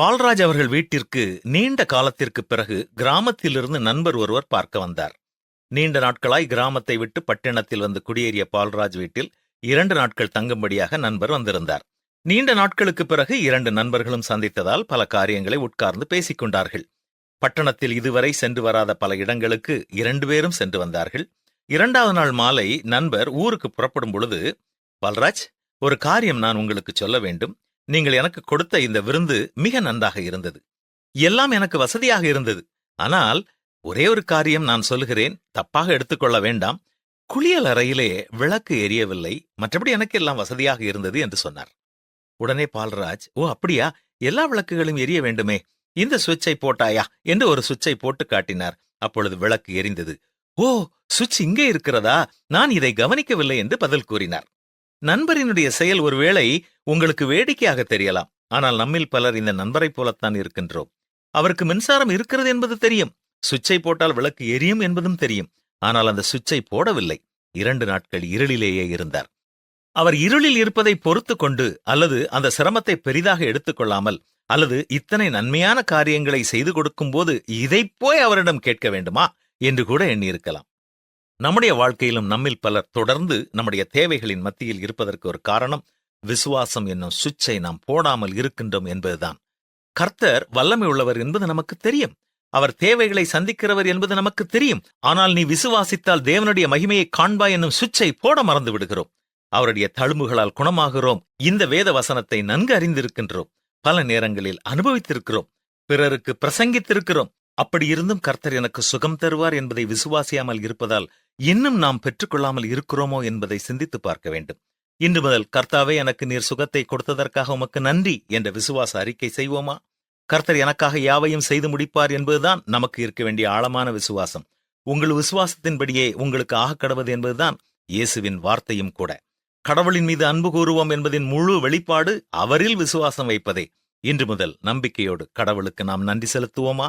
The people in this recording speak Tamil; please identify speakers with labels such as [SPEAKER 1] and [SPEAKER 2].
[SPEAKER 1] பால்ராஜ் அவர்கள் வீட்டிற்கு நீண்ட காலத்திற்கு பிறகு கிராமத்திலிருந்து நண்பர் ஒருவர் பார்க்க வந்தார். நீண்ட நாட்களாய் கிராமத்தை விட்டு பட்டணத்தில் வந்து குடியேறிய பால்ராஜ் வீட்டில் இரண்டு நாட்கள் தங்கும்படியாக நண்பர் வந்திருந்தார். நீண்ட நாட்களுக்கு பிறகு இரண்டு நண்பர்களும் சந்தித்ததால் பல காரியங்களை உட்கார்ந்து பேசிக் கொண்டார்கள். பட்டணத்தில் இதுவரை சென்று வராத பல இடங்களுக்கு இரண்டு பேரும் சென்று வந்தார்கள். இரண்டாவது நாள் மாலை நண்பர் ஊருக்கு புறப்படும் பொழுது பால்ராஜ் ஒரு காரியம் நான் உங்களுக்கு சொல்ல வேண்டும். நீங்கள் எனக்கு கொடுத்த இந்த விருந்து மிக நன்றாக இருந்தது. எல்லாம் எனக்கு வசதியாக இருந்தது. ஆனால் ஒரே ஒரு காரியம் நான் சொல்லுகிறேன் தப்பாக எடுத்துக்கொள்ள வேண்டாம். குளியல் அறையிலே விளக்கு எரியவில்லை மற்றபடி எனக்கு எல்லாம் வசதியாக இருந்தது என்று சொன்னார். உடனே பால்ராஜ் ஓ அப்படியா? எல்லா விளக்குகளும் எரிய வேண்டுமே. இந்த சுவிட்சை போட்டாயா? என்று ஒரு சுவிட்சை போட்டு காட்டினார். அப்பொழுது விளக்கு எரிந்தது. ஓ சுவிட்ச் இங்கே இருக்கிறதா? நான் இதை கவனிக்கவில்லை என்று பதில் கூறினார். நண்பரினுடைய செயல் ஒருவேளை உங்களுக்கு வேடிக்கையாக தெரியலாம். ஆனால் நம்மில் பலர் இந்த நண்பரைப் போலத்தான் இருக்கின்றோம். அவருக்கு மின்சாரம் இருக்கிறது என்பது தெரியும். சுவிட்சை போட்டால் விளக்கு எரியும் என்பதும் தெரியும். ஆனால் அந்த சுவிட்சை போடவில்லை. இரண்டு நாட்கள் இருளிலேயே இருந்தார். அவர் இருளில் இருப்பதை பொறுத்து கொண்டு அல்லது அந்த சிரமத்தை பெரிதாக எடுத்துக்கொள்ளாமல் அல்லது இத்தனை நன்மையான காரியங்களை செய்து கொடுக்கும்போது இதைப் போய் அவரிடம் கேட்க வேண்டுமா? என்று கூட எண்ணியிருக்கலாம். நம்முடைய வாழ்க்கையிலும் நம்மில் பலர் தொடர்ந்து நம்முடைய தேவைகளின் மத்தியில் இருப்பதற்கு ஒரு காரணம் விசுவாசம் என்னும் சுவிட்சை நாம் போடாமல் இருக்கின்றோம் என்பதுதான். கர்த்தர் வல்லமை உள்ளவர் என்பது நமக்கு தெரியும். அவர் தேவைகளை சந்திக்கிறவர் என்பது நமக்கு தெரியும். ஆனால் நீ விசுவாசித்தால் தேவனுடைய மகிமையை காண்பாய் என்னும் சுவிட்சை போட மறந்து விடுகிறோம். அவருடைய தழும்புகளால் குணமாகிறோம். இந்த வேத வசனத்தை நன்கு அறிந்திருக்கின்றோம். பல நேரங்களில் அனுபவித்திருக்கிறோம். பிறருக்கு பிரசங்கித்திருக்கிறோம். அப்படி இருந்தும் கர்த்தர் எனக்கு சுகம் தருவார் என்பதை விசுவாசியாமல் இருப்பதால் இன்னும் நாம் பெற்றுக்கொள்ளாமல் இருக்கிறோமோ என்பதை சிந்தித்து பார்க்க வேண்டும். இன்று முதல் கர்த்தாவே எனக்கு நீர் சுகத்தை கொடுத்ததற்காக உமக்கு நன்றி என்ற விசுவாச அறிக்கை செய்வோமா? கர்த்தர் எனக்காக யாவையும் செய்து முடிப்பார் என்பதுதான் நமக்கு இருக்க வேண்டிய ஆழமான விசுவாசம். உங்கள் விசுவாசத்தின்படியே உங்களுக்கு ஆக கடவுது என்பதுதான் இயேசுவின் வார்த்தையும் கூட. கடவுளின் மீது அன்பு கூறுவோம் என்பதின் முழு வெளிப்பாடு அவரில் விசுவாசம் வைப்பதே. இன்று முதல் நம்பிக்கையோடு கடவுளுக்கு நாம் நன்றி செலுத்துவோமா?